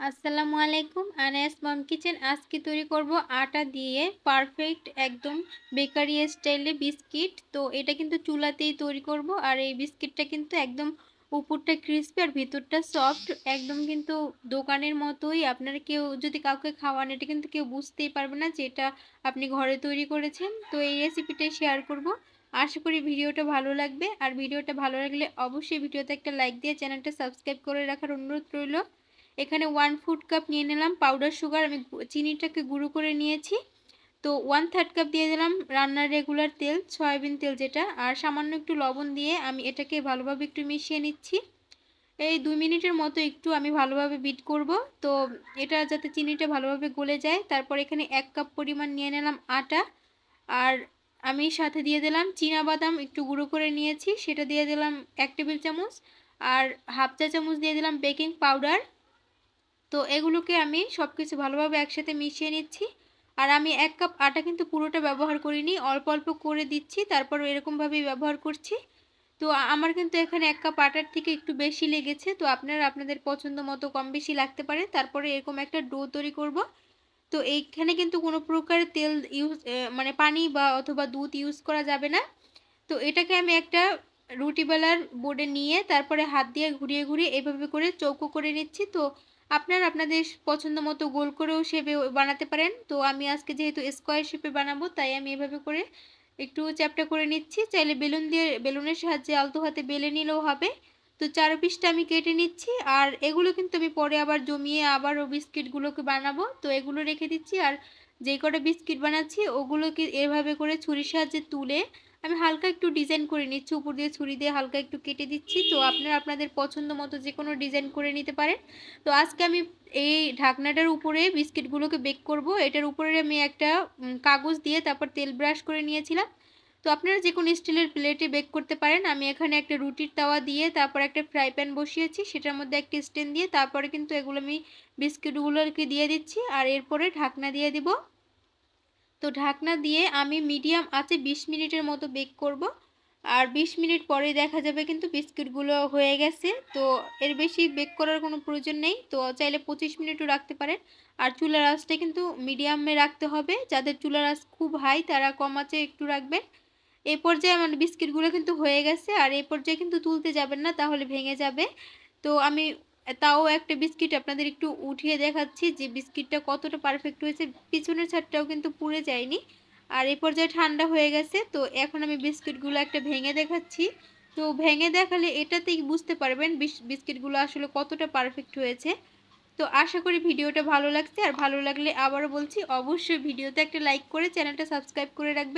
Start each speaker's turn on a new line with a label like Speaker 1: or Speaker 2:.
Speaker 1: আসসালামু আলাইকুম, আনায়াস মম কিচেন। আজকে তৈরি করব আটা দিয়ে পারফেক্ট একদম বেকারি স্টাইলে বিস্কিট। তো এটা কিন্তু চুলাতেই তৈরি করব আর এই বিস্কিটটা কিন্তু একদম উপরটা ক্রিস্পি আর ভিতরটা সফট একদম কিন্তু দোকানের মতোই। আপনারা কেউ যদি কাউকে খাওয়ান, এটা কিন্তু কেউ বুঝতেই পারবে না যে এটা আপনি ঘরে তৈরি করেছেন। তো এই রেসিপিটাই শেয়ার করব। আশা করি ভিডিওটা ভালো লাগবে। আর ভিডিওটা ভালো লাগলে অবশ্যই ভিডিওতে একটা লাইক দিয়ে চ্যানেলটা সাবস্ক্রাইব করে রাখার অনুরোধ রইল। এখানে ওয়ান ফুড কাপ নিয়ে নিলাম পাউডার সুগার আমি চিনিটাকে গুঁড়ো করে নিয়েছি। তো ওয়ান থার্ড কাপ দিয়ে দিলাম রান্নার রেগুলার তেল সয়াবিন তেল যেটা, আর সামান্য একটু লবণ দিয়ে আমি এটাকে ভালোভাবে একটু মিশিয়ে নিচ্ছি। এই দুই মিনিটের মতো একটু আমি ভালোভাবে বিট করব। তো এটা যাতে চিনিটা ভালোভাবে গলে যায়, তারপর এখানে এক কাপ পরিমাণ নিয়ে নিলাম আটা। আর আমি সাথে দিয়ে দিলাম বাদাম একটু গুঁড়ো করে নিয়েছি, সেটা দিয়ে দিলাম এক টেবিল চামচ। আর হাফ চা চামচ দিয়ে দিলাম বেকিং পাউডার তো এগুলোকে আমি সব কিছু ভালোভাবে একসাথে মিশিয়ে নিচ্ছি। আর আমি এক কাপ আটা কিন্তু পুরোটা ব্যবহার করিনি, অল্প অল্প করে দিচ্ছি তারপর এরকমভাবেই ব্যবহার করছি। তো আমার কিন্তু এখানে এক কাপ আটার থেকে একটু বেশি লেগেছে, তো আপনারা আপনাদের পছন্দ মতো কম বেশি লাগতে পারে, তারপরে এরকম একটা ডো তৈরি করব। তো এইখানে কিন্তু কোনো প্রকার তেল ইউজ মানে পানি বা অথবা দুধ ইউজ করা যাবে না। তো এটাকে আমি একটা রুটিবেলার বোর্ডে নিয়ে তারপরে হাত দিয়ে ঘুরিয়ে ঘুরিয়ে এভাবে করে চৌকো করে নিচ্ছি। তো আপনার আপনাদের পছন্দ মতো গোল করেও শেপে বানাতে পারেন। তো আমি আজকে যেহেতু স্কোয়ার শেপে বানাবো, তাই আমি এভাবে করে একটু চ্যাপটা করে নিচ্ছি। চাইলে বেলুন দিয়ে, বেলুনের সাহায্যে আলতো হাতে বেলে নিলেও হবে। তো চার পিসটা আমি কেটে নিচ্ছি আর এগুলো কিন্তু আমি পরে আবার জমিয়ে আবারও বিস্কিটগুলোকে বানাবো। তো এগুলো রেখে দিচ্ছি আর যেই কটা বিস্কিট বানাচ্ছি, ওগুলোকে এভাবে করে ছুরির সাহায্যে তুলে আমি হালকা একটু ডিজাইন করে নিচ্ছি। উপর দিয়ে ছুরি দিয়ে হালকা একটু কেটে দিচ্ছি। তো আপনারা আপনাদের পছন্দ মতো যে কোনো ডিজাইন করে নিতে পারেন। তো আজকে আমি এই ঢাকনাটার উপরে বিস্কিটগুলোকে বেক করব। এটার উপরে আমি একটা কাগজ দিয়ে তারপর তেল ব্রাশ করে নিয়েছিলাম। তো আপনারা যে কোনো স্টিলের প্লেটে বেক করতে পারেন। আমি এখানে একটা রুটির তাওয়া দিয়ে তারপর একটা ফ্রাই প্যান বসিয়েছি। সেটার মধ্যে একটা স্ট্যান্ড দিয়ে তারপরে কিন্তু এগুলো আমি বিস্কিটগুলোকে দিয়ে দিচ্ছি। আর এরপরে ঢাকনা দিয়ে দিব। তো ঢাকনা দিয়ে আমি মিডিয়াম আছে ২০ মিনিটের মতো বেক করব। আর ২০ মিনিট পরে দেখা যাবে কিন্তু বিস্কিটগুলো হয়ে গেছে। তো এর বেশি বেক করার কোনো প্রয়োজন নেই। তো চাইলে ২৫ মিনিটও রাখতে পারেন। আর চুলার আঁচটা কিন্তু মিডিয়ামে রাখতে হবে। যাদের চুলার আঁচ খুব হাই, তারা কম আঁচে একটু রাখবেন। এই পর্যায়ে আমার বিস্কিটগুলো কিন্তু হয়ে গেছে আর এই পর্যায়ে কিন্তু তুলতে যাবেন না, তাহলে ভেঙে যাবে। তো আমি তাও একটা বিস্কিট আপনাদের একটু উঠিয়ে দেখাচ্ছি যে বিস্কিটটা কতটা পারফেক্ট হয়েছে। পিছনের ছাদটাও কিন্তু পুড়ে যায়নি আর এই পর্যায়ে ঠান্ডা হয়ে গেছে। তো এখন আমি বিস্কিটগুলো একটা ভেঙে দেখাচ্ছি। তো ভেঙে দেখালে এটাতেই বুঝতে পারবেন বিস্কিটগুলো আসলে কতটা পারফেক্ট হয়েছে। তো আশা করি ভিডিওটা ভালো লাগছে। আর ভালো লাগলে আবারও বলছি, অবশ্যই ভিডিওতে একটা লাইক করে চ্যানেলটা সাবস্ক্রাইব করে রাখবেন।